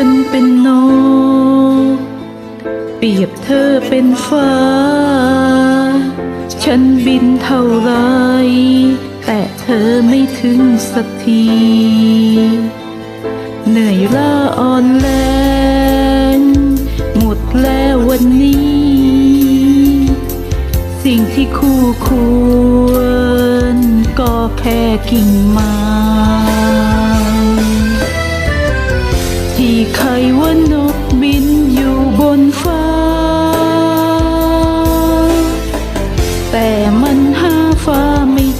ันเป็นนกเปรียบเธอเป็นฟ้า ฉันบินเท่าไร แต่เธอไม่ถึงสักที เหนื่อยล้าอ่อนแรง หมดแล้ววันนี้ สิ่งที่คู่ควร ก็แค่กิ่งไม้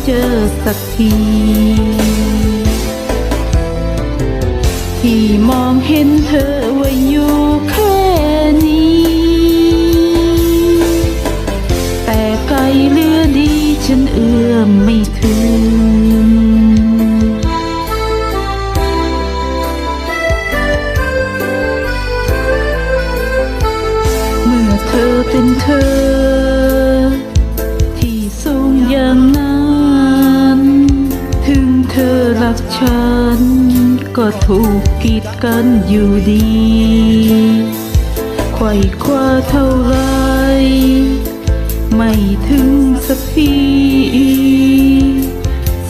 เจอสักที ที่มองเห็นเธอว่าอยู่แค่นี้ แต่ไกลเลือดีฉันเอื้อมไม่ถึงเมื่อเธอเป็นเธอ รักฉัน ก็ถูกกีดกันอยู่ดีไขว่คว้าเท่าไรไม่ถึงสักที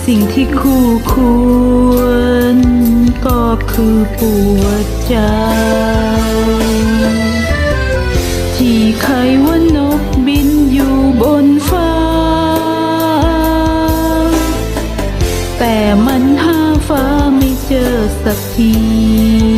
สิ่งที่คู่ควร ก็คือปวดใจ สักที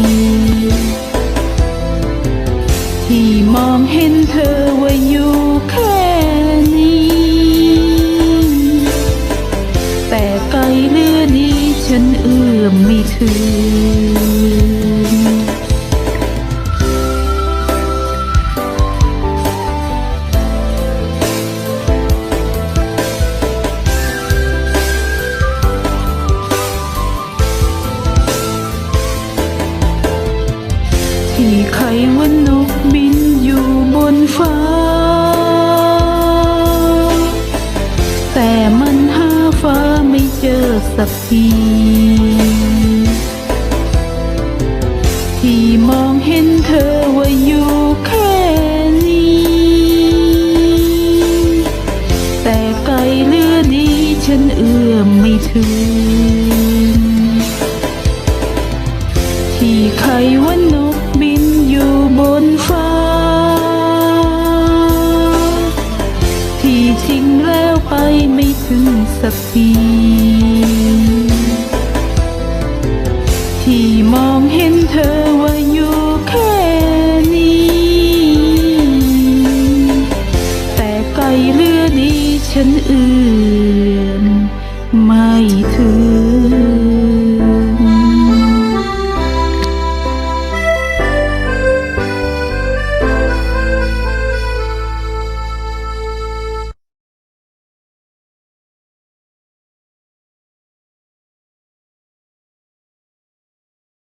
ที่ใครว่านกบินอยู่บนฟ้า แต่มันหาฟ้าไม่เจอสักที ที่มองเห็นเธอว่าอยู่แค่นี้ แต่ไกลเลือดีฉันเอื้อมไม่ถึง ถึงสักปี ที่มองเห็นเธอว่าอยู่แค่นี้ แต่ไกลเลือดีฉันอื่น ไม่ถึอ